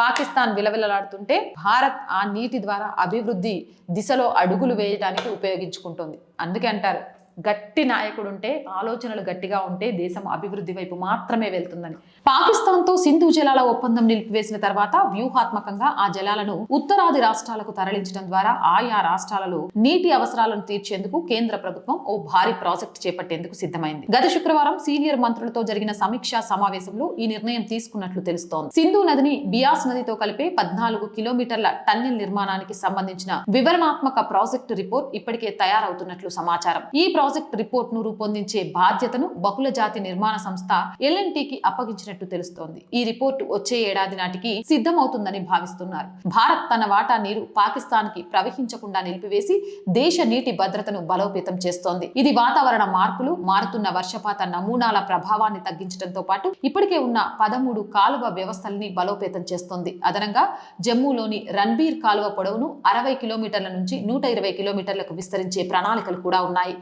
పాకిస్తాన్ విలవిలలాడుతుంటే భారత్ ఆ నీటి ద్వారా అభివృద్ధి దిశలో అడుగులు వేయడానికి ఉపయోగించుకుంటుంది. అందుకే అంటారు గట్టి నాయకుడు ఉంటే ఆలోచనలు గట్టిగా ఉంటే దేశం అభివృద్ధి వైపు మాత్రమే వెళ్తుందని. పాకిస్తాన్తో సింధు జలాల ఒప్పందం నిలిపివేసిన తర్వాత వ్యూహాత్మకంగా ఆ జలాలను ఉత్తరాది రాష్ట్రాలకు తరలించడం ద్వారా ఆయా రాష్ట్రాలలో నీటి అవసరాలను తీర్చేందుకు కేంద్ర ప్రభుత్వం ఓ భారీ ప్రాజెక్ట్ చేపట్టేందుకు సిద్ధమైంది. గత శుక్రవారం సీనియర్ మంత్రులతో జరిగిన సమీక్షా సమావేశంలో ఈ నిర్ణయం తీసుకున్నట్లు తెలుస్తోంది. సింధు నదిని బియాస్ నదితో కలిపే పద్నాలుగు కిలోమీటర్ల టన్నెల్ నిర్మాణానికి సంబంధించిన వివరణాత్మక ప్రాజెక్టు రిపోర్ట్ ఇప్పటికే తయారవుతున్నట్లు సమాచారం. ఈ ప్రాజెక్ట్ రిపోర్ట్ను రూపొందించే బాధ్యతను బహుళ జాతి నిర్మాణ సంస్థ ఎల్ఎన్టీకి అప్పగించినట్టు తెలుస్తోంది. ఈ రిపోర్టు వచ్చే ఏడాది నాటికి సిద్ధమవుతుందని భావిస్తున్నారు. భారత్ తన వాటా నీరు పాకిస్తాన్కి ప్రవహించకుండా నిలిపివేసి దేశ నీటి భద్రతను బలోపేతం చేస్తోంది. ఇది వాతావరణ మార్పులు మారుతున్న వర్షపాత నమూనాల ప్రభావాన్ని తగ్గించడంతో పాటు ఇప్పటికే ఉన్న పదమూడు కాలువ వ్యవస్థల్ని బలోపేతం చేస్తోంది. అదనంగా జమ్మూలోని రణ్బీర్ కాలువ పొడవును అరవై కిలోమీటర్ల నుంచి నూట ఇరవై కిలోమీటర్లకు విస్తరించే ప్రణాళికలు కూడా ఉన్నాయి.